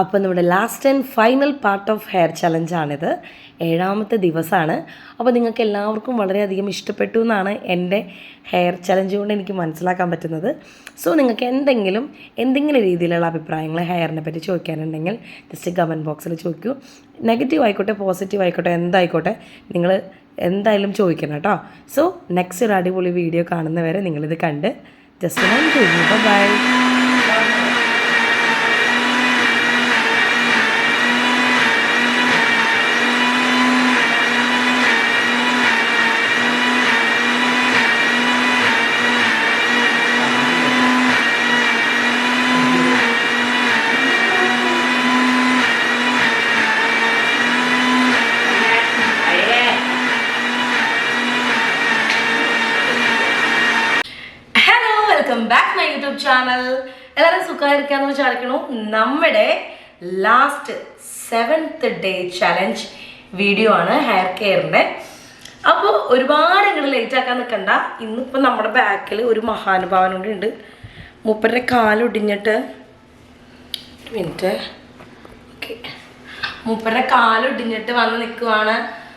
അപ്പോൾ നമ്മുടെ last and final part of hair ചലഞ്ചാണിത് ഏഴാമത്തെ ദിവസമാണ് അപ്പോൾ നിങ്ങൾക്ക് എല്ലാവർക്കും വളരെയധികം ഇഷ്ടപ്പെട്ടു എന്നാണ് എന്റെ ഹെയർ ചലഞ്ച് കൊണ്ട് എനിക്ക് മനസ്സിലാക്കാൻ പറ്റുന്നത്. സോ നിങ്ങൾക്ക് എന്തെങ്കിലും എന്തെങ്കിലും രീതിയിലുള്ള അഭിപ്രായങ്ങൾ ഹെയറിനെ പറ്റി ചോദിക്കാനുണ്ടെങ്കിൽ ജസ്റ്റ് കമന്റ് ബോക്സിൽ ചോദിക്കൂ. നെഗറ്റീവ് ആയിക്കോട്ടെ പോസിറ്റീവ് ആയിക്കോട്ടെ എന്തായിക്കോട്ടെ നിങ്ങൾ എന്തായാലും ചോദിക്കണം കേട്ടോ. സോ നെക്സ്റ്റ് ഒരു അടിപൊളി വീഡിയോ കാണുന്നവരെ നിങ്ങളിത് കണ്ട് ജസ്റ്റ് ഞാൻ ബൈ സുഖമായിരിക്കാന്ന് വിചാരിക്കണു നമ്മുടെ last seventh day challenge video ആണ് ഹെയർ കെയറിന്റെ അപ്പോൾ ഒരുപാട് ഇങ്ങനെ ലേറ്റ് ആക്കാൻ നിൽക്കണ്ട ഇന്നിപ്പോൾ നമ്മുടെ ബാക്കിൽ ഒരു മഹാനുഭാവൻ കൂടി ഉണ്ട്. മൂപ്പരുടെ കാലൊടിഞ്ഞിട്ട് മിനിറ്റ് ഓക്കെ മൂപ്പരുടെ കാലൊടിഞ്ഞിട്ട് വന്ന് നിൽക്കുവാണ്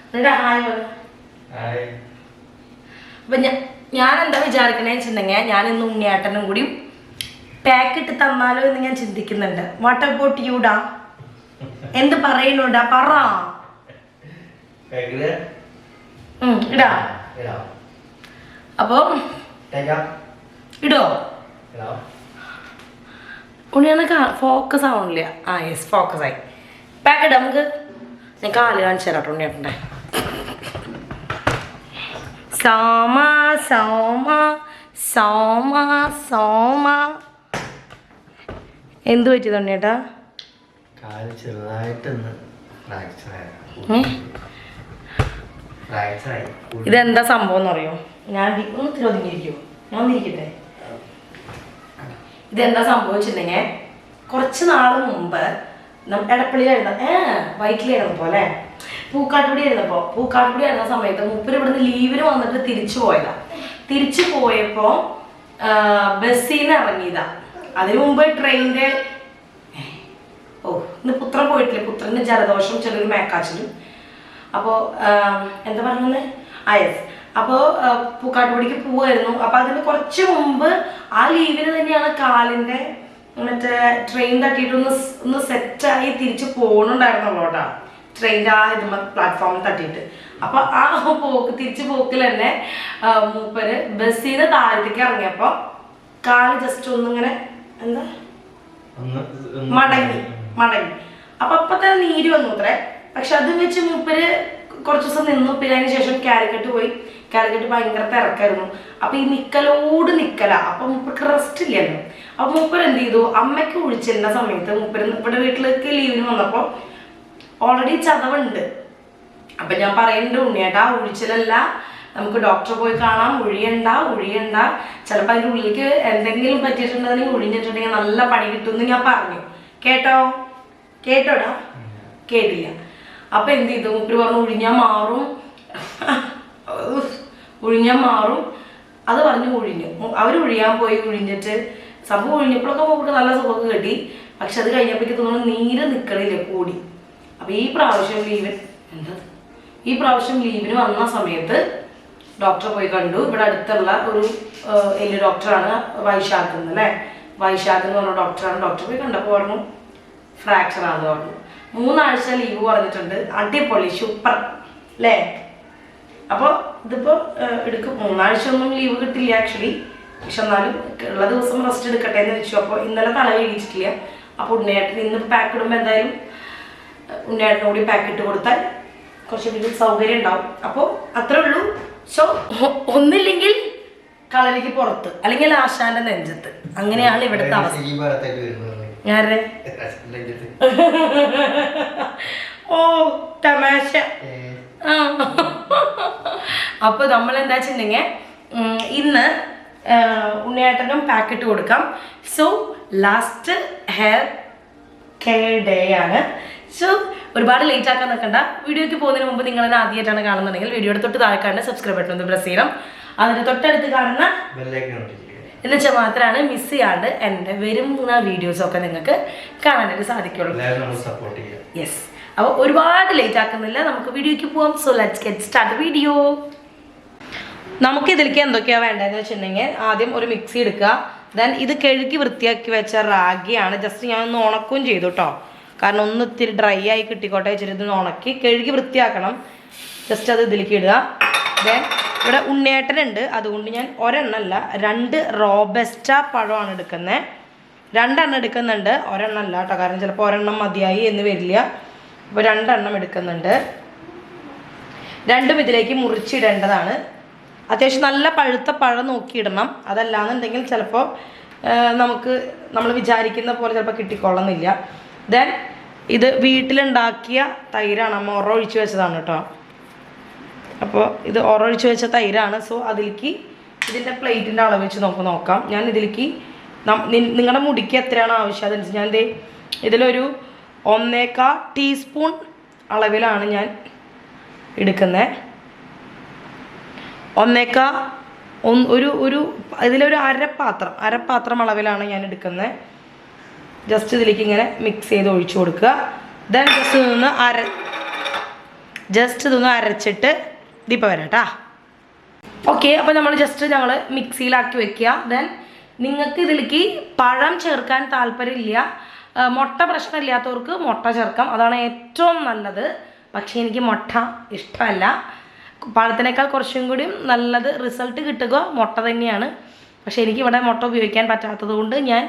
എന്നിട്ട് ഹായ് അപ്പം ഞാൻ ഞാൻ എന്താ വിചാരിക്കണേ വെച്ചിട്ടുണ്ടെങ്കിൽ ഞാൻ ഇന്ന് ഉണ്ണിയേട്ടനും കൂടി പാക്കിട്ട് തന്നാലോ എന്ന് ഞാൻ ചിന്തിക്കുന്നുണ്ട്. വാട്ട് അബൌട്ട് യൂടാ എന്ത് പറയുന്നുണ്ടാ പറ. ഇടാ. അപ്പൊ? ഇടോ. ഉണ്ണിയാണ് ഫോക്കസ് ആവണില്ല. ആ യെസ് ഫോക്കസ് ആയി. പാക്ക് ഇടാം നമുക്ക്. ഞാൻ കാൽ കാണിച്ചു തരാം കേട്ടോ ഉണ്ണിയേട്ടന്റെ. സോമ സോമ സോമ സോമ. എന്ത് പറ്റി തൊണ്ണേട്ടാ കാൽ ചെറുതായിട്ടൊന്ന് ഇതെന്താ സംഭവം എന്ന് അറിയോ ഞാൻ ദി- ഒന്ന് ഇത്തിരി ഞാൻ ഒന്നിരിക്കട്ടെ ഇതെന്താ സംഭവിച്ചിട്ടുണ്ടെങ്കിൽ കുറച്ച് നാൾ മുമ്പ് എടപ്പള്ളിയിലായിരുന്ന ഏ വൈറ്റിലായിരുന്നപ്പോ അല്ലേ? പൂക്കാട്ടുപടി ആയിരുന്നപ്പോ. പൂക്കാട്ടുപടി ആയിരുന്ന സമയത്ത് മൂപ്പര് ഇവിടുന്ന് ലീവിന് വന്നിട്ട് തിരിച്ചു പോയതാ. തിരിച്ചു പോയപ്പോ ബസ്സിൽ നിന്ന് ഇറങ്ങിയതാ. അതിനു മുമ്പ് ട്രെയിനിന്റെ ഓ ഇന്ന് പുത്രൻ പോയിട്ടില്ലേ. പുത്രന് ജലദോഷം ചെറിയൊരു മേക്കാച്ചിലും അപ്പോൾ എന്താ പറഞ്ഞത്? ആ യെസ് അപ്പോൾ പോവായിരുന്നു. അപ്പോൾ അതിന് കുറച്ച് മുമ്പ് ആ ലീവിന് തന്നെയാണ് കാലിന്റെ മറ്റേ ട്രെയിൻ തട്ടിയിട്ട് ഒന്ന് സെറ്റായി തിരിച്ച് പോകണുണ്ടായിരുന്നുള്ളൂ കേട്ടോ. ട്രെയിനിന്റെ ആ ഇത് പ്ലാറ്റ്ഫോമിൽ തട്ടിയിട്ട്. അപ്പോൾ ആ പോക്ക് തിരിച്ച് പോക്കിൽ തന്നെ മൂപ്പര് ബസ്സിൽ താഴത്തേക്ക് ഇറങ്ങിയപ്പോൾ കാൽ ജസ്റ്റ് ഒന്നിങ്ങനെ എന്താ? മടങ്ങി മടങ്ങി. അപ്പൊ അപ്പൊ തന്നെ നീര് വന്നു അത്രേ. പക്ഷെ അത് വെച്ച് മൂപ്പര് കുറച്ചു ദിവസം നിന്നു പിന്നെ അതിന് ശേഷം കാലിക്കട്ട് പോയി. കാലിക്കട്ട് ഭയങ്കര തിരക്കായിരുന്നു. അപ്പൊ ഈ നിക്കലോട് നിക്കല. അപ്പൊ മൂപ്പർക്ക് റെസ്റ്റ് ഇല്ലല്ലോ. അപ്പൊ മൂപ്പർ എന്ത് ചെയ്തു? അമ്മയ്ക്ക് ഒഴിച്ചിരുന്ന സമയത്ത് മൂപ്പര് ഇവിടെ വീട്ടിലേക്ക് ലീവിന് വന്നപ്പോ ഓൾറെഡി ചതവുണ്ട്. അപ്പൊ ഞാൻ പറയുന്നുണ്ട് ഉണ്ണിയേട്ടാ ഒഴിച്ചിലല്ല നമുക്ക് ഡോക്ടറെ പോയി കാണാം. ഒഴിയണ്ട ഒഴിയണ്ട ചിലപ്പോൾ അതിന്റെ ഉള്ളിലേക്ക് എന്തെങ്കിലും പറ്റിയിട്ടുണ്ടെങ്കിൽ ഒഴിഞ്ഞിട്ടുണ്ടെങ്കിൽ നല്ല പണി കിട്ടുമെന്ന് ഞാൻ പറഞ്ഞു. കേട്ടോ? കേട്ടോടാ? കേട്ടില്ല. അപ്പൊ എന്ത് ചെയ്തു? മുപ്പര് പറഞ്ഞു ഒഴിഞ്ഞാൽ മാറും. ഒഴിഞ്ഞാൽ മാറും. അത് പറഞ്ഞു ഒഴിഞ്ഞു അവർ ഒഴിയാൻ പോയി ഒഴിഞ്ഞിട്ട് സംഭവം ഒഴിഞ്ഞപ്പോഴൊക്കെ നമുക്ക് നല്ല സുഖം കിട്ടി. പക്ഷെ അത് കഴിഞ്ഞപ്പോഴേക്ക് തോന്നുന്നു നീര് നിൽക്കണില്ല കൂടി. അപ്പൊ ഈ പ്രാവശ്യം ലീവ് എന്താ? ഈ പ്രാവശ്യം ലീവിന് വന്ന സമയത്ത് ഡോക്ടറെ പോയി കണ്ടു. ഇവിടെ അടുത്തുള്ള ഒരു വലിയ ഡോക്ടറാണ് വൈശാഖ് അല്ലേ? വൈശാഖ് എന്ന് പറഞ്ഞ ഡോക്ടറാണ് ഡോക്ടർ പോയി കണ്ടപ്പോൾ പറഞ്ഞു ഫ്രാക്ചർ ആണെന്ന് പറഞ്ഞു. മൂന്നാഴ്ച ലീവ് പറഞ്ഞിട്ടുണ്ട്. അടിപൊളി സൂപ്പർ അല്ലേ? അപ്പോൾ ഇതിപ്പോൾ എടുക്കും. മൂന്നാഴ്ച ഒന്നും ലീവ് കിട്ടില്ല ആക്ച്വലി പക്ഷെ എന്നാലും ഉള്ള ദിവസം റെസ്റ്റ് എടുക്കട്ടെ എന്ന് വെച്ചു. അപ്പോൾ ഇന്നലെ തല കഴിച്ചിട്ടില്ല അപ്പോൾ ഉണ്ണിയേട്ടൻ ഇന്ന് പാക്ക് ഇടുമ്പോൾ എന്തായാലും ഉണ്ണിയേട്ടനോടി പാക്ക് ഇട്ട് കൊടുത്താൽ കുറച്ച് കൂടി സൗകര്യം ഉണ്ടാവും. അപ്പോൾ അത്രേ ഉള്ളൂ. സോ ഒന്നില്ലെങ്കിൽ കളരിക്ക് പുറത്ത് അല്ലെങ്കിൽ ആശാന്റെ നെഞ്ചത്ത്. അങ്ങനെയാണ് ഇവിടുത്തെ അവസ്ഥ. ഞാരെ. ഓ തമാശ. അപ്പൊ നമ്മൾ എന്താ വെച്ചിട്ടുണ്ടെങ്കിൽ ഇന്ന് ഉണ്ണിയേട്ടനും പാക്കറ്റ് കൊടുക്കാം. So last hair care day ആണ്. സോ ഒരുപാട് ലേറ്റ് ആക്കാൻ നിൽക്കണ്ട. വീഡിയോയ്ക്ക് പോകുന്നതിന് മുമ്പ് നിങ്ങൾ തന്നെ ആദ്യമായിട്ടാണ് കാണുന്നുണ്ടെങ്കിൽ വീഡിയോയുടെ തൊട്ട് താഴെ കാണുന്ന സബ്സ്ക്രൈബ് ബട്ടൺ ഒന്ന് പ്രസ് ചെയ്യണം. അതിന്റെ തൊട്ടടുത്ത് കാണുന്ന എന്നുവെച്ചാൽ ഒട്ടിച്ചിരിക്കുകയാണ്. എന്ന് വെച്ചാൽ മാത്രമാണ് മിസ് ചെയ്യാണ്ട് എന്റെ വരുന്ന വീഡിയോസൊക്കെ നിങ്ങൾക്ക് കാണാനായിട്ട് സാധിക്കുള്ളൂ. യെസ് അപ്പോൾ ഒരുപാട് ലേറ്റ് ആക്കുന്നില്ല. നമുക്ക് വീഡിയോയ്ക്ക് പോവാം. So let's get start video നമുക്ക് ഇതിലേക്ക് എന്തൊക്കെയാണ് വേണ്ടതെന്ന് വെച്ചിട്ടുണ്ടെങ്കിൽ ആദ്യം ഒരു മിക്സി എടുക്കുക. ദെൻ ഇത് കഴുകി വൃത്തിയാക്കി വെച്ച റാഗിയാണ്. ജസ്റ്റ് ഞാൻ ഒന്ന് ഉണക്കുകയും ചെയ്തു കേട്ടോ കാരണം ഒന്ന് ഇത്തിരി ഡ്രൈ ആയി കിട്ടിക്കോട്ടെ വെച്ചിട്ട് ഉണക്കി കഴുകി വൃത്തിയാക്കണം. ജസ്റ്റ് അത് ഇതിലേക്ക് ഇടുക. ദെൻ ഇവിടെ ഉണ്ണിയേട്ടനുണ്ട്. അതുകൊണ്ട് ഞാൻ ഒരെണ്ണമല്ല രണ്ട് റോബസ്റ്റ പഴമാണ് എടുക്കുന്നത്. രണ്ടെണ്ണം എടുക്കുന്നുണ്ട്. ഒരെണ്ണം അല്ല കേട്ടോ കാരണം ചിലപ്പോൾ ഒരെണ്ണം മതിയായി എന്ന് വരില്ല. അപ്പോൾ രണ്ടെണ്ണം എടുക്കുന്നുണ്ട്. രണ്ടും ഇതിലേക്ക് മുറിച്ചിടേണ്ടതാണ്. അത്യാവശ്യം നല്ല പഴുത്ത പഴം നോക്കിയിടണം. അതല്ലാന്നുണ്ടെങ്കിൽ ചിലപ്പോൾ നമുക്ക് നമ്മൾ വിചാരിക്കുന്ന പോലെ ചിലപ്പോൾ കിട്ടിക്കൊള്ളുന്നില്ല. ദെൻ ഇത് വീട്ടിലുണ്ടാക്കിയ തൈരാണ്. അമ്മ ഉറ ഒഴിച്ച് വെച്ചതാണ് കേട്ടോ അപ്പോൾ ഇത് ഉറ ഒഴിച്ച് വെച്ച തൈരാണ്. സോ അതിലേക്ക് ഇതിന്റെ പ്ലേറ്റിന്റെ അളവ് വെച്ച് നമുക്ക് നോക്കാം. ഞാൻ ഇതിലേക്ക് നിങ്ങളുടെ മുടിക്ക് എത്രയാണ് ആവശ്യം? അതനുസരിച്ച് ഞാൻ ഇതിലൊരു ഒന്നേക്കാ ടീസ്പൂൺ അളവിലാണ് ഞാൻ എടുക്കുന്നത് ഒന്നേക്കാ ഒന്ന് ഒരു ഒരു ഇതിലൊരു അരപ്പാത്രം അരപ്പാത്രം അളവിലാണ് ഞാൻ എടുക്കുന്നത് ജസ്റ്റ് ഇതിലേക്ക് ഇങ്ങനെ മിക്സ് ചെയ്ത് ഒഴിച്ചു കൊടുക്കുക. ദെൻ ജസ്റ്റ് ഇതൊന്ന് അര ജസ്റ്റ് ഇതൊന്ന് അരച്ചിട്ട് ഇതിപ്പോൾ വരാം കേട്ടാ ഓക്കെ അപ്പോൾ നമ്മൾ ജസ്റ്റ് ഞങ്ങൾ മിക്സിയിലാക്കി വെക്കുക. ദെൻ നിങ്ങൾക്ക് ഇതിലേക്ക് പഴം ചേർക്കാൻ താല്പര്യമില്ല. മുട്ട പ്രശ്നമില്ലാത്തവർക്ക് മുട്ട ചേർക്കാം. അതാണ് ഏറ്റവും നല്ലത്. പക്ഷേ എനിക്ക് മുട്ട ഇഷ്ടമല്ല. പഴത്തിനേക്കാൾ കുറച്ചും കൂടി നല്ലത് റിസൾട്ട് കിട്ടുക മുട്ട തന്നെയാണ്. പക്ഷേ എനിക്കിവിടെ മുട്ട ഉപയോഗിക്കാൻ പറ്റാത്തത് കൊണ്ട് ഞാൻ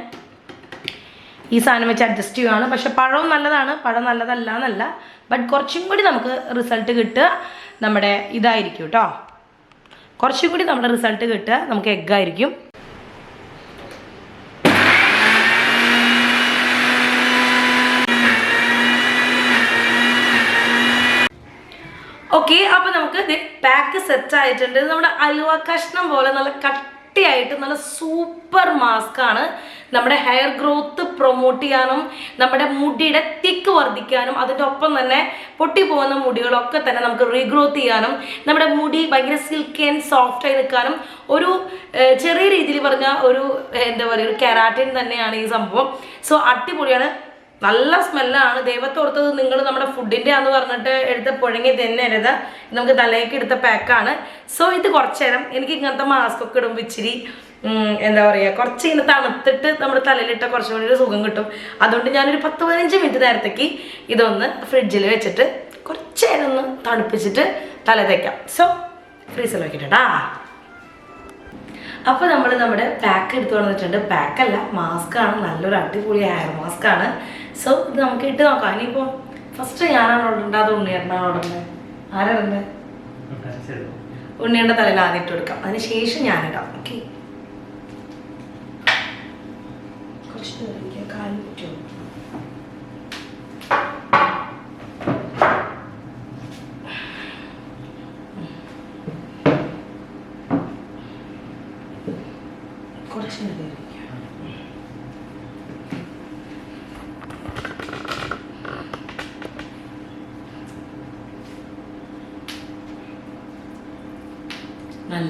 ഈ സാധനം വെച്ച് അഡ്ജസ്റ്റ് ചെയ്യുകയാണ് പക്ഷെ പഴവും നല്ലതാണ്. പഴം നല്ലതല്ല എന്നല്ല. ബട്ട് കുറച്ചും കൂടി നമുക്ക് റിസൾട്ട് കിട്ടുക നമ്മുടെ ഇതായിരിക്കും കേട്ടോ. കുറച്ചും കൂടി നമ്മുടെ റിസൾട്ട് കിട്ടുക നമുക്ക് എഗ്ഗായിരിക്കും ഓക്കെ അപ്പോൾ നമുക്ക് പാക്ക് സെറ്റ് ആയിട്ടുണ്ട്. നമ്മുടെ അലുവ കഷ്ണം പോലെ നല്ല കട്ടിയായിട്ട് നല്ല സൂപ്പർ മാസ്ക് ആണ് നമ്മുടെ ഹെയർ ഗ്രോത്ത് പ്രൊമോട്ട് ചെയ്യാനും നമ്മുടെ മുടിയുടെ തിക്ക് വർദ്ധിക്കാനും അതിന്റെ ഒപ്പം തന്നെ പൊട്ടിപ്പോകുന്ന മുടികളൊക്കെ തന്നെ നമുക്ക് റീഗ്രോത്ത് ചെയ്യാനും നമ്മുടെ മുടി ഭയങ്കര സിൽക്കി ആൻഡ് സോഫ്റ്റ് ആയി നിൽക്കാനും ഒരു ചെറിയ രീതിയിൽ പറഞ്ഞ ഒരു എന്താ പറയുക ഒരു കെരാറ്റിൻ തന്നെയാണ് ഈ സംഭവം. സോ അടിപൊളിയാണ്. നല്ല സ്മെല്ലാണ്. ദൈവത്തോർത്തത് നിങ്ങൾ നമ്മുടെ ഫുഡിന്റെ ആന്ന് പറഞ്ഞിട്ട് എടുത്ത് പുഴങ്ങി തന്നെ അരുത് നമുക്ക് തലയ്ക്ക് എടുത്ത പാക്കാണ് സോ ഇത് കുറച്ച് നേരം എനിക്ക് ഇങ്ങനത്തെ മാസ്ക് ഒക്കെ ഇടുമ്പോൾ ഇച്ചിരി എന്താ പറയുക കുറച്ച് ഇങ്ങനെ തണുത്തിട്ട് നമ്മുടെ തലയിലിട്ട കുറച്ചും കൂടി ഒരു സുഖം കിട്ടും. അതുകൊണ്ട് ഞാനൊരു പത്ത് പതിനഞ്ച് മിനിറ്റ് നേരത്തേക്ക് ഇതൊന്ന് ഫ്രിഡ്ജിൽ വെച്ചിട്ട് കുറച്ച് നേരം ഒന്ന് തണുപ്പിച്ചിട്ട് തല തേക്കാം. സോ ഫ്രീസറിൽ വെക്കിട്ടാ അപ്പോൾ നമ്മൾ നമ്മുടെ പാക്ക് എടുത്തു വന്നിട്ടുണ്ട്. പാക്കല്ല മാസ്ക് ആണ്. നല്ലൊരു അടിപൊളി ഹെയർ മാസ്ക് ആണ്. സോ ഇത് നമുക്ക് ഇട്ട് നോക്കാം. ഇനിയിപ്പോൾ ഫസ്റ്റ് ഞാനാണ് ഉണ്ടാകുന്നത് ഉണ്ണിയേട്ടനാണ് ഉടനെ ആരാണ് ഉണ്ണിയുടെ തലയിൽ ആദ്യം ഇട്ട് കൊടുക്കാം. അതിന് ശേഷം ഞാനിടാം. ഓക്കെ കുറച്ച് കാൽ പറ്റുമോ കുറച്ച് നേരം ഇരിക്കാം.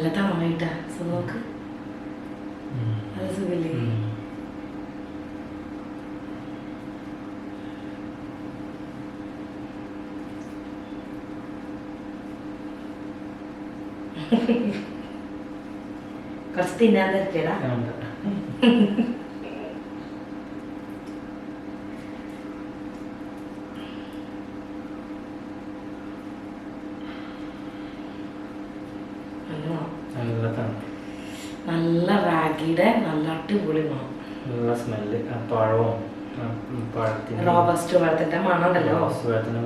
നല്ല തണവായിട്ടാ സോ നോക്ക്. അത് സുഖല്ലേ? കുറച്ച് തിന്നാൻ തരത്തേടാ നല്ല നല്ല റാഗിയുടെ നല്ല അടിപൊളി മണം. നല്ല സ്മെല്ല് പഴവും ആ പഴത്തിന് റോബസ്റ്റ് പഴത്തിന്റെ മണം ഉണ്ടല്ലോ പഴത്തിന്റെ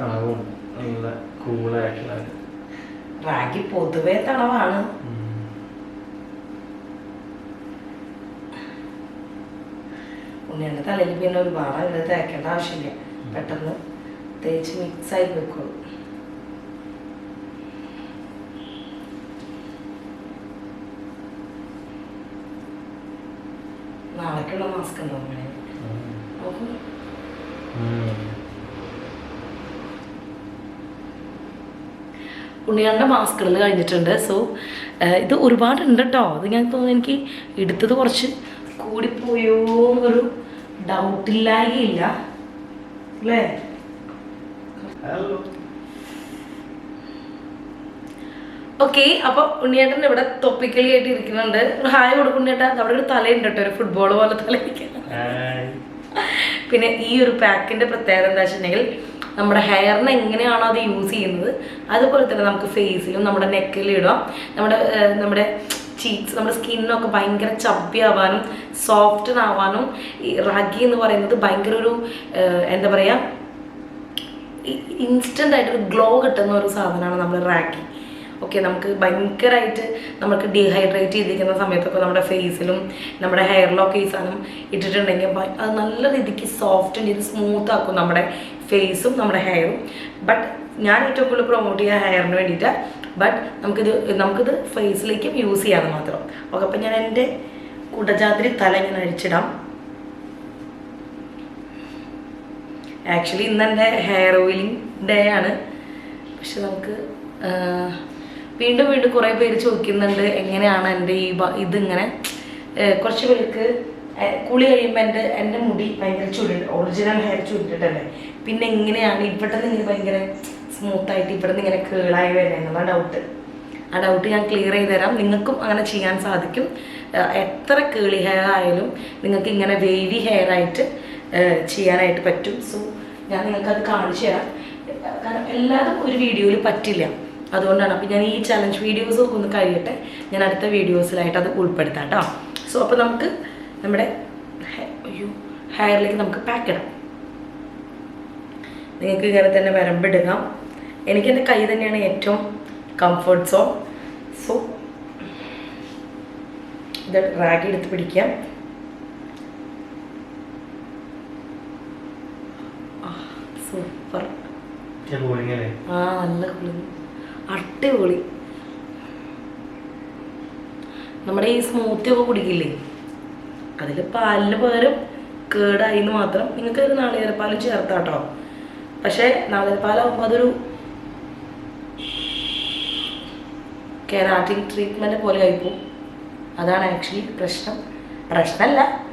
തണവും നല്ല കൂളായിട്ടുള്ള റാഗി പൊതുവേ തണവാണ് ഉണ്ണിയുടെ തലയിൽ പിന്നെ ഒരുപാട് അങ്ങനെ തേക്കേണ്ട ആവശ്യമില്ല. പെട്ടെന്ന് തേച്ച് മിക്സ് ആയി വെക്കുള്ളൂ. നാളേക്കുള്ള മാസ്ക് ഉണ്ടോ അങ്ങനെ നോക്കൂ. ഉണ്ണിയാണ്ട മാസ്കുകൾ കഴിഞ്ഞിട്ടുണ്ട്. സോ ഇത് ഒരുപാടുണ്ട് കേട്ടോ അത് ഞാൻ തോന്നുന്നു എനിക്ക് എടുത്തത് കുറച്ച് കൂടിപ്പോയോ എന്നൊരു ഡൗട്ടില്ലായില്ല അല്ലേ? ഹലോ ഓക്കെ അപ്പൊ ഉണ്ണിയേട്ടൻ ഇവിടെ തൊപ്പിക്കളി ആയിട്ട് ഇരിക്കുന്നുണ്ട്. ഹായ് കൊടുക്കും ഉണ്ണിയേട്ടാ. അവിടെ ഒരു തലയുണ്ട് കേട്ടോ ഒരു ഫുട്ബോൾ പോലെ തല പിന്നെ ഈ ഒരു പാക്കിന്റെ പ്രത്യേകത എന്താ വെച്ചിട്ടുണ്ടെങ്കിൽ നമ്മുടെ ഹെയറിന് എങ്ങനെയാണോ അത് യൂസ് ചെയ്യുന്നത് അതുപോലെ തന്നെ നമുക്ക് ഫേസിലും നമ്മുടെ നെക്കിലും ഇടാം. നമ്മുടെ നമ്മുടെ ചീക്സ് നമ്മുടെ സ്കിന്നൊക്കെ ഭയങ്കര ചബ്ബി ആവാനും സോഫ്റ്റൻ ആവാനും ഈ റാഗി എന്ന് പറയുന്നത് ഭയങ്കര ഒരു എന്താ പറയുക ഇൻസ്റ്റന്റ് ആയിട്ടൊരു ഗ്ലോ കിട്ടുന്ന ഒരു സാധനമാണ് നമ്മൾ റാഗി ഓക്കെ നമുക്ക് ഭയങ്കരമായിട്ട് നമുക്ക് ഡീഹൈഡ്രേറ്റ് ചെയ്തിരിക്കുന്ന സമയത്തൊക്കെ നമ്മുടെ ഫേസിലും നമ്മുടെ ഹെയറിലൊക്കെ ഈ ഇട്ടിട്ടുണ്ടെങ്കിൽ അത് നല്ല രീതിക്ക് സോഫ്റ്റ് ചെയ്ത് സ്മൂത്ത് ആക്കും നമ്മുടെ ഫേസും നമ്മുടെ ഹെയറും ബട്ട് ഞാൻ ഏറ്റവും കൂടുതൽ പ്രൊമോട്ട് ചെയ്യുക ഹെയറിന് വേണ്ടിയിട്ട്. ബട്ട് നമുക്കിത് നമുക്കിത് ഫേസിലേക്കും യൂസ് ചെയ്യാതെ മാത്രം. ഓക്കെ അപ്പം ഞാൻ എന്റെ കുടജാതിരി തല ഞാൻ അഴിച്ചിടാം. ആക്ച്വലി ഇന്ന് എന്റെ ഹെയർ ഓയിലിംഗ് ഡേ ആണ്. പക്ഷെ നമുക്ക് വീണ്ടും വീണ്ടും കുറേ പേര് ചോദിക്കുന്നുണ്ട് എങ്ങനെയാണ് എന്റെ ഈ ഇതിങ്ങനെ? കുറച്ച് പേർക്ക് കുളി കഴിയുമ്പോൾ എന്റെ എന്റെ മുടി ഭയങ്കര ചുരുണ്ട് ഒറിജിനൽ ഹെയർ ചുരുണ്ടിട്ടല്ലേ? പിന്നെ എങ്ങനെയാണ് ഇവിടെ ഇങ്ങനെ ഭയങ്കര സ്മൂത്തായിട്ട് ഇവിടെ നിന്ന് ഇങ്ങനെ കേളായി വരുന്നത് എന്നുള്ള ഡൗട്ട് ആ ഡൗട്ട് ഞാൻ ക്ലിയർ ചെയ്ത് തരാം. നിങ്ങൾക്കും അങ്ങനെ ചെയ്യാൻ സാധിക്കും. എത്ര കേളി ഹെയർ ആയാലും നിങ്ങൾക്ക് ഇങ്ങനെ വേവി ഹെയർ ആയിട്ട് ചെയ്യാനായിട്ട് പറ്റും. സോ ഞാൻ നിങ്ങൾക്കത് കാണിച്ചു തരാം. കാരണം എല്ലാതും ഒരു വീഡിയോയിൽ പറ്റില്ല. അതുകൊണ്ടാണ്. അപ്പോൾ ഞാൻ ഈ ചലഞ്ച് വീഡിയോസ് ഒന്ന് കഴിയട്ടെ. ഞാൻ അടുത്ത വീഡിയോസിലായിട്ട് അത് ഉൾപ്പെടുത്താം കേട്ടോ സോ അപ്പോൾ നമുക്ക് നമ്മുടെ അയ്യോ ഹെയറിലേക്ക് നമുക്ക് പാക്ക് ഇടാം. നിങ്ങൾക്ക് ഇങ്ങനെ തന്നെ വരമ്പിടുക എനിക്ക് എന്റെ കൈ തന്നെയാണ് ഏറ്റവും കംഫർട്ട് സോൺ സോ ഇത് റാഗി എടുത്ത് പിടിക്കാം. സൂപ്പർ ആ നല്ല കുളി അടിപൊളി. നമ്മുടെ ഈ സ്മൂത്തി ഒക്കെ കുടിക്കില്ലേ? അതിൽ പാലിന് പകരം കേടായി എന്ന് മാത്രം നിങ്ങൾക്ക് നാളികേരപ്പാലും ചേർത്താട്ടോ. പക്ഷേ നാളികേരപ്പാലാകുമ്പോൾ അതൊരു കെരാറ്റിൻ ട്രീറ്റ്മെന്റ് പോലെ ആയിപ്പോവും. അതാണ് ആക്ച്വലി പ്രശ്നം. പ്രശ്നമല്ല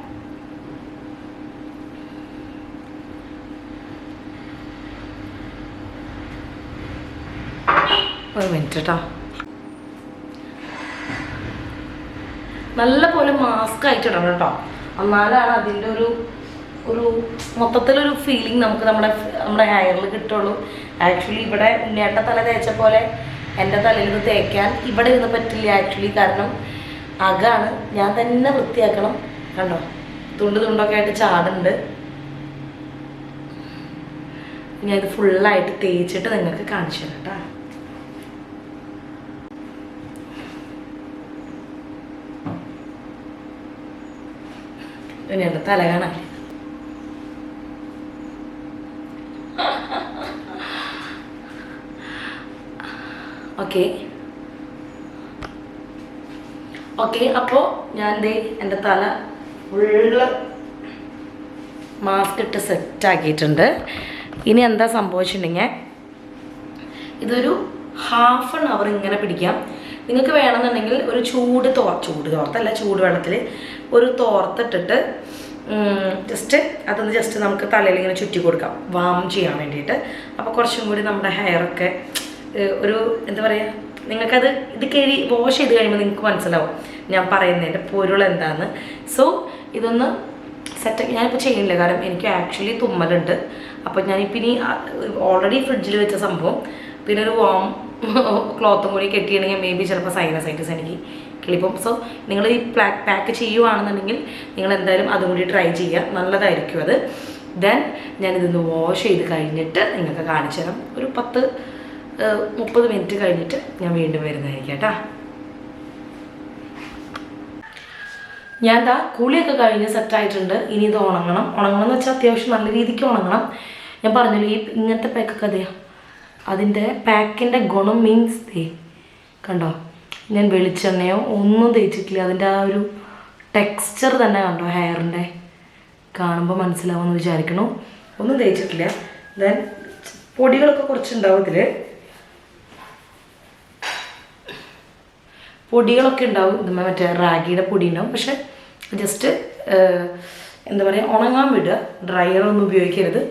ഒരു മിനിറ്റ് കേട്ടോ നല്ല പോലെ മാസ്ക് ആയിട്ട് ഇടണം കേട്ടോ. എന്നാലാണ് അതിന്റെ ഒരു ഒരു മൊത്തത്തിലൊരു ഫീലിംഗ് നമുക്ക് നമ്മുടെ നമ്മുടെ ഹെയറിൽ കിട്ടുള്ളൂ. ആക്ച്വലി ഇവിടെ ഉണ്ണിയേട്ട തല തേച്ച പോലെ എന്റെ തലയിൽ ഇത് തേക്കാൻ ഇവിടെ ഇരുന്ന് പറ്റില്ല ആക്ച്വലി കാരണം അകാണ്. ഞാൻ തന്നെ വൃത്തിയാക്കണം. കണ്ടോ? തുണ്ട് തുണ്ടൊക്കെ ആയിട്ട് ചാടുണ്ട് ഞാനിത് ഫുള്ളായിട്ട് തേച്ചിട്ട് നിങ്ങൾക്ക് കാണിച്ചു തരാം കേട്ടോ ഇനി എന്റെ തല കാണാൻ. ഓക്കെ. ഓക്കെ അപ്പോൾ ഞാൻ ദേ എന്റെ തല ഫുള്ള് മാസ്ക് ഇട്ട് സെറ്റ് ആക്കിയിട്ടുണ്ട്. ഇനി എന്താ സംഭവിച്ചിട്ടുണ്ടെങ്കിൽ ഇതൊരു ഹാഫ് ആൻ അവർ ഇങ്ങനെ പിടിക്കാം. നിങ്ങൾക്ക് വേണമെന്നുണ്ടെങ്കിൽ ഒരു ചൂട് തോർ ചൂട് തോർത്തല്ല ചൂട് വെള്ളത്തിൽ ഒരു തോർത്തിട്ടിട്ട് ജസ്റ്റ് അതൊന്ന് ജസ്റ്റ് നമുക്ക് തലയിൽ ഇങ്ങനെ ചുറ്റി കൊടുക്കാം. വാം ചെയ്യാൻ വേണ്ടിയിട്ട്. അപ്പോൾ കുറച്ചും കൂടി നമ്മുടെ ഹെയറൊക്കെ ഒരു എന്താ പറയുക നിങ്ങൾക്കത് ഇത് കഴി വാഷ് ചെയ്ത് കഴിയുമ്പോൾ നിങ്ങൾക്ക് മനസ്സിലാവും ഞാൻ പറയുന്നതിന്റെ പൊരുൾ എന്താണെന്ന് സോ ഇതൊന്ന് സെറ്റ് ഞാനിപ്പോൾ ചെയ്യുന്നില്ല കാരണം എനിക്ക് ആക്ച്വലി തുമ്മലുണ്ട്. അപ്പോൾ ഞാനിപ്പോൾ ഇനി ഓൾറെഡി ഫ്രിഡ്ജിൽ വെച്ച സംഭവം. പിന്നെ ഒരു വാം ക്ലോത്തും കൂടി കെട്ടിയിട്ടുണ്ടെങ്കിൽ മേ ബി ചിലപ്പോൾ സൈനസൈറ്റിസ് എനിക്ക് കിളിപ്പം സോ നിങ്ങൾ ഈ പാക്ക് ചെയ്യുവാണെന്നുണ്ടെങ്കിൽ നിങ്ങൾ എന്തായാലും അതും കൂടി ട്രൈ ചെയ്യുക. നല്ലതായിരിക്കും അത്. ദെൻ ഞാനിതൊന്ന് വാഷ് ചെയ്ത് കഴിഞ്ഞിട്ട് നിങ്ങൾക്ക് കാണിച്ചു തരാം. ഒരു പത്ത് മുപ്പത് മിനിറ്റ് കഴിഞ്ഞിട്ട് ഞാൻ വീണ്ടും വരുന്നതായിരിക്കും കേട്ടോ. ഞാൻ ദാ കുളിയൊക്കെ കഴിഞ്ഞ് സെറ്റായിട്ടുണ്ട് ഇനി ഇത് ഉണങ്ങണം. ഉണങ്ങണം എന്ന് വെച്ചാൽ അത്യാവശ്യം നല്ല രീതിക്ക് ഉണങ്ങണം. ഞാൻ പറഞ്ഞല്ലോ ഈ ഇങ്ങനത്തെ പാക്കൊക്കെ അതെയാ അതിന്റെ പാക്കിന്റെ ഗുണം മീൻസ് ദേ കണ്ടോ? ഞാൻ വെളിച്ചെണ്ണയോ ഒന്നും തേച്ചിട്ടില്ല. അതിന്റെ ആ ഒരു ടെക്സ്ചർ തന്നെ കണ്ടോ ഹെയറിന്റെ കാണുമ്പോൾ മനസ്സിലാവുമെന്ന് വിചാരിക്കണു. ഒന്നും തേച്ചിട്ടില്ല. ദെൻ പൊടികളൊക്കെ കുറച്ചുണ്ടാവും ഇതിൽ പൊടികളൊക്കെ ഉണ്ടാവും. ഇതുമ്മ മറ്റേ റാഗിയുടെ പൊടി ഉണ്ടാവും. പക്ഷെ ജസ്റ്റ് എന്താ പറയുക ഉണങ്ങാൻ വിടുക. ഡ്രയർ ഒന്നും ഉപയോഗിക്കരുത്.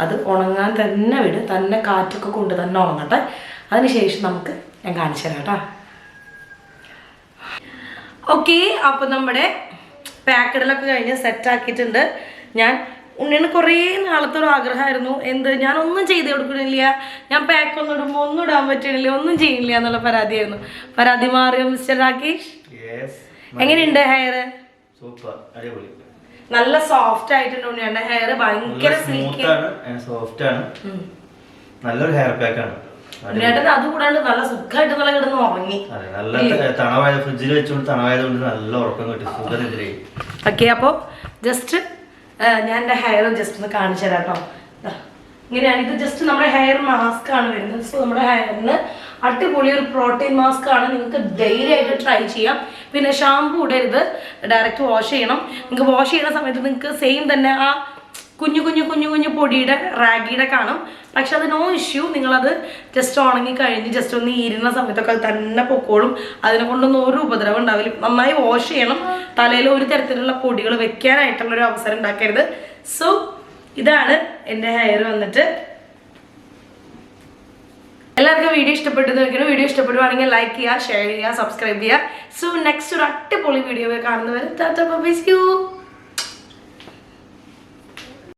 അത് ഉണങ്ങാൻ തന്നെ വിടുക. തന്നെ കാറ്റൊക്കെ കൊണ്ട് തന്നെ ഉണങ്ങട്ടെ. അതിനുശേഷം നമുക്ക് ഞാൻ കാണിച്ചു തരാം കേട്ടോ. ഓക്കെ അപ്പോൾ നമ്മുടെ പാക്കഡിലൊക്കെ കഴിഞ്ഞ് സെറ്റ് ആക്കിയിട്ടുണ്ട്. ഞാൻ ഉണ്ണിന് കുറേ നാളത്തെ ഒരു ആഗ്രഹമായിരുന്നു. എന്ത്? ഞാൻ ഒന്നും ചെയ്ത് കൊടുക്കണില്ല. ഞാൻ പാക്ക് ഒന്നും ഇടുമ്പോൾ ഒന്നും ഇടാൻ പറ്റണില്ല. ഒന്നും ചെയ്യണില്ല എന്നുള്ള പരാതിയായിരുന്നു. പരാതി മാറിയോ മിസ്റ്റർ രാകേഷ്? എങ്ങനെയുണ്ട് ഹെയർ സൂപ്പർ അടിപൊളി. നല്ല സോഫ്റ്റ് ആയിട്ടുണ്ട് ഉണ്ണിയുടെ ഹെയർ ഭയങ്കര സോഫ്റ്റ് ആണ്. നല്ലൊരു ഹെയർ പാക്ക് ആണ്. ഉണ്ണിയേട്ടൻ നല്ല സുഖമായിട്ട് നല്ല കിടന്ന് ഉറങ്ങി. നല്ല ഫ്രിഡ്ജിൽ വെച്ചുകൊണ്ട് തണവായതുകൊണ്ട് നല്ല ഉറക്കം കിട്ടി. സുഖനിദ്രയായി ഓക്കെ അപ്പോൾ ജസ്റ്റ് ഞാൻ എന്റെ ഹെയർ ജസ്റ്റ് ഒന്ന് കാണിച്ചു തരാം കേട്ടോ ഇങ്ങനെയാണ്. ഇത് ജസ്റ്റ് നമ്മുടെ ഹെയർ മാസ്ക് ആണ് വരുന്നത്. സോ നമ്മുടെ ഹെയറിന് അടിപൊളി ഒരു പ്രോട്ടീൻ മാസ്ക് ആണ്. നിങ്ങൾക്ക് ഡെയിലി ആയിട്ട് ട്രൈ ചെയ്യാം. പിന്നെ ഷാമ്പു ഇടരുത്. ഡയറക്റ്റ് വാഷ് ചെയ്യണം. നിങ്ങൾക്ക് വാഷ് ചെയ്യുന്ന സമയത്ത് നിങ്ങൾക്ക് സെയിം തന്നെ ആ കുഞ്ഞു കുഞ്ഞു കുഞ്ഞു കുഞ്ഞു പൊടിയുടെ റാഗിയുടെ കാണും. പക്ഷെ അത് നോ ഇഷ്യൂ നിങ്ങളത് ജസ്റ്റ് ഉണങ്ങി കഴിഞ്ഞ് ജസ്റ്റ് ഒന്ന് ഈരുന്ന സമയത്തൊക്കെ അത് തന്നെ പൊക്കോളും. അതിനെ കൊണ്ടൊന്നും ഒരു ഉപദ്രവം ഉണ്ടാവില്ല. നന്നായി വാഷ് ചെയ്യണം. തലയിൽ ഒരു തരത്തിലുള്ള പൊടികൾ വെക്കാനായിട്ടുള്ള ഒരു അവസരം ഉണ്ടാക്കരുത്. സോ ഇതാണ് എന്റെ ഹെയർ വന്നിട്ട്. എല്ലാവർക്കും വീഡിയോ ഇഷ്ടപ്പെട്ടു നോക്കണം വീഡിയോ ഇഷ്ടപ്പെടുവാണെങ്കിൽ ലൈക്ക് ചെയ്യുക ഷെയർ ചെയ്യുക സബ്സ്ക്രൈബ് ചെയ്യുക. സോ നെക്സ്റ്റ് ഒരു അടിപൊളി വീഡിയോ കാണുന്നവരെ ടാറ്റ ബൈ യു.